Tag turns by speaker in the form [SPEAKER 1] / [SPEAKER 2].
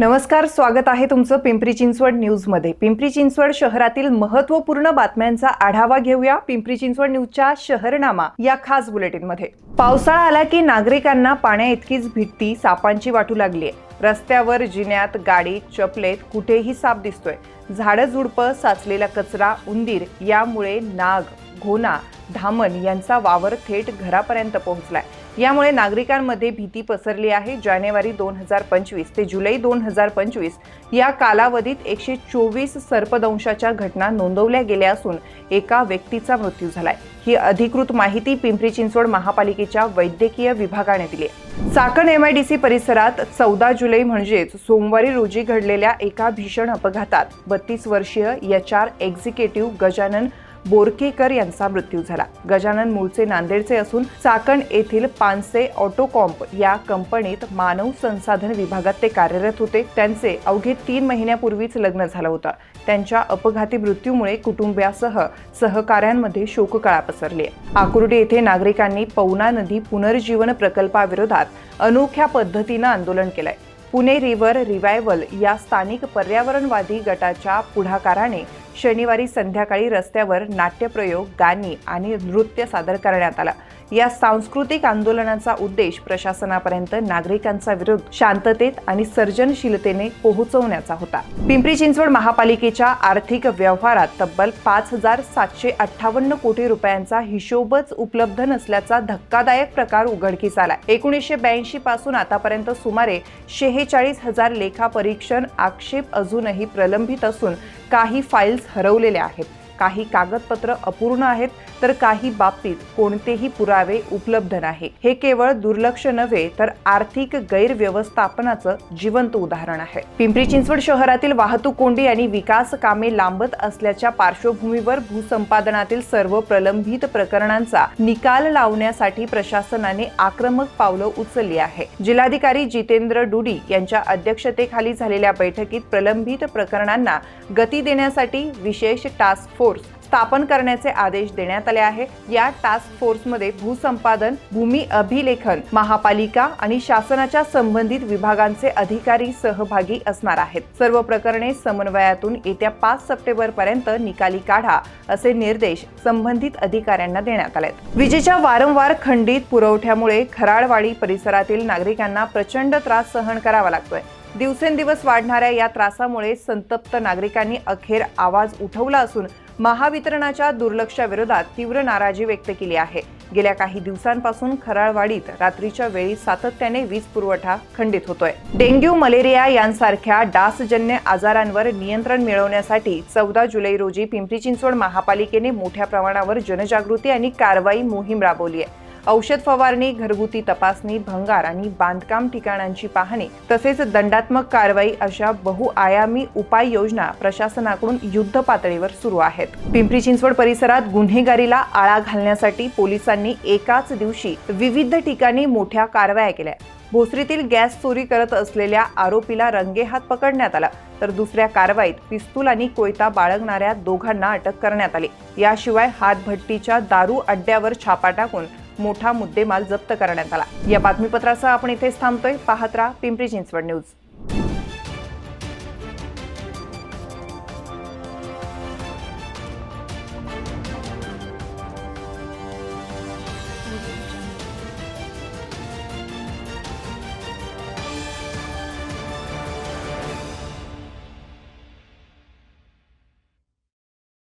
[SPEAKER 1] नमस्कार स्वागत आहे तुमचं पिंपरी चिंचवड न्यूजमध्ये. पिंपरी चिंचवड शहरातील महत्त्वपूर्ण बातम्यांचा आढावा घेऊया पिंपरी चिंचवड न्यूजच्या शहरनामा या खास बुलेटिनमध्ये. पावसाळा आला की नागरिकांना पाण्या इतकीच भीती सापांची वाटू लागली आहे. रस्त्यावर जिन्यात गाडीत चपलेत कुठेही साप दिसतोय. झाडं झुडपं साचलेला कचरा उंदीर यामुळे नाग घोणा धामण यांचा वावर थेट घरापर्यंत पोहोचलाय. यामुळे नागरिकांमध्ये भीती पसरली आहे. जानेवारी दोन हजार पंचवीस ते जुलै दोन हजार पंचवीस या कालावधीत एकशे चोवीस सर्पदंशाच्या घटना नोंदवल्या गेल्या असून एका व्यक्तीचा मृत्यू झालाय. ही अधिकृत माहिती पिंपरी चिंचवड महापालिकेच्या वैद्यकीय विभागाने दिली आहे. चाकण एमआयडीसी परिसरात चौदा जुलै म्हणजेच सोमवारी रोजी घडलेल्या एका भीषण अपघातात बत्तीस वर्षीय H R executive Gajanan Borkekar यांचा मृत्यू झाला. गजानन मूळचे नांदेडचे असून चाकण येथील पानसे ऑटोकॉम्प या कंपनीत मानव संसाधन विभागात ते कार्यरत होते. त्यांचे अवघे तीन महिन्यापूर्वीच लग्न झालं होतं. त्यांच्या अपघाती मृत्यूमुळे कुटुंबियासह सहकाऱ्यांमध्ये शोककळा पसरली आकुर्डी येथे नागरिकांनी पवना नदी पुनर्जीवन प्रकल्पाविरोधात अनोख्या पद्धतीनं आंदोलन केलंय. पुणे रिव्हर रिवायवल या स्थानिक पर्यावरणवादी गटाच्या पुढाकाराने शनिवारी संध्याकाळी रस्त्यावर नाट्यप्रयोग गाणी आणि नृत्य सादर करण्यात आला. या सांस्कृतिक आंदोलनाचा उद्देश प्रशासनापर्यंत नागरिकांचा विरोध शांततेत आणि सर्जनशीलतेने पोहोचवण्याचा होता. पिंपरी चिंचवड महापालिकेच्या आर्थिक व्यवहारात तब्बल पाच हजार सातशे अठ्ठावन्न कोटी रुपयांचा हिशोबच उपलब्ध नसल्याचा धक्कादायक प्रकार उघडकीस आला. एकोणीसशे ब्याऐंशी पासून आतापर्यंत सुमारे शेहेचाळीस हजार लेखा परीक्षण आक्षेप अजूनही प्रलंबित असून काही फाईल्स हरवलेल्या आहेत. काही कागदपत्र अपूर्ण आहेत. तर काही बाबतीत कोणतेही पुरावे उपलब्ध नाही. हे केवळ दुर्लक्ष नव्हे तर आर्थिक गैरव्यवस्थापनाचं जिवंत उदाहरण आहे. पिंपरी चिंचवड शहरातील वाहतूक कोंडी आणि विकास कामे लांबत असल्याच्या पार्श्वभूमीवर भूसंपादनातील सर्व प्रलंबित प्रकरणांचा निकाल लावण्यासाठी प्रशासनाने आक्रमक पावलं उचलली आहे. जिल्हाधिकारी जितेंद्र डुडी यांच्या अध्यक्षतेखाली झालेल्या बैठकीत प्रलंबित प्रकरणांना गती देण्यासाठी विशेष टास्क फोर्स स्थापन करण्याचे आदेश देण्यात आले आहे. या टास्क फोर्समध्ये भूसंपादन भूमी अभिलेखन महापालिका आणि शासनाच्या संबंधित विभागांचे अधिकारी सहभागी असणार आहेत. सर्व प्रकरणे समन्वयातून येत्या पाच सप्टेंबर पर्यंत निकाली काढा असे निर्देश संबंधित अधिकाऱ्यांना देण्यात आले विजेच्या वारंवार खंडित पुरवठ्यामुळे खराळवाडी परिसरातील नागरिकांना प्रचंड त्रास सहन करावा लागतोय. दिवसेंदिवस वाढणाऱ्या या त्रासामुळे संतप्त नागरिकांनी अखेर आवाज उठवला असून महावितरणाच्या दुर्लक्षाविरोधात तीव्र नाराजी व्यक्त केली आहे. गेल्या काही दिवसांपासून खराळवाडीत रात्रीच्या वेळी सातत्याने वीज पुरवठा खंडित होतोय. डेंग्यू मलेरिया यांसारख्या डासजन्य आजारांवर नियंत्रण मिळवण्यासाठी चौदा जुलै रोजी पिंपरी चिंचवड महापालिकेने मोठ्या प्रमाणावर जनजागृती आणि कारवाई मोहीम राबवली आहे. औषध फवारणी घरगुती तपासणी भंगार आणि बांधकाम ठिकाणांची पाहणी तसेच दंडात्मक कारवाई अशा बहुआयामी उपाययोजना प्रशासनाकडून युद्ध पातळीवर सुरू आहेत. पिंपरी चिंचवड परिसरात गुन्हेगारीला आळा घालण्यासाठी पोलिसांनी एकाच दिवशी विविध ठिकाणी मोठ्या कारवाया केल्या. भोसरीतील गॅस चोरी करत असलेल्या आरोपीला रंगेहात पकडण्यात आला तर दुसऱ्या कारवाईत पिस्तूल आणि कोयता बाळगणाऱ्या दोघांना अटक करण्यात आली. याशिवाय हातभट्टीच्या दारू अड्ड्यावर छापा टाकून मोठा मुद्देमाल जप्त करण्यात आला. या बातमीपत्राचं आपण इथेच थांबतोय. पाहत राहा पिंपरी चिंचवड न्यूज.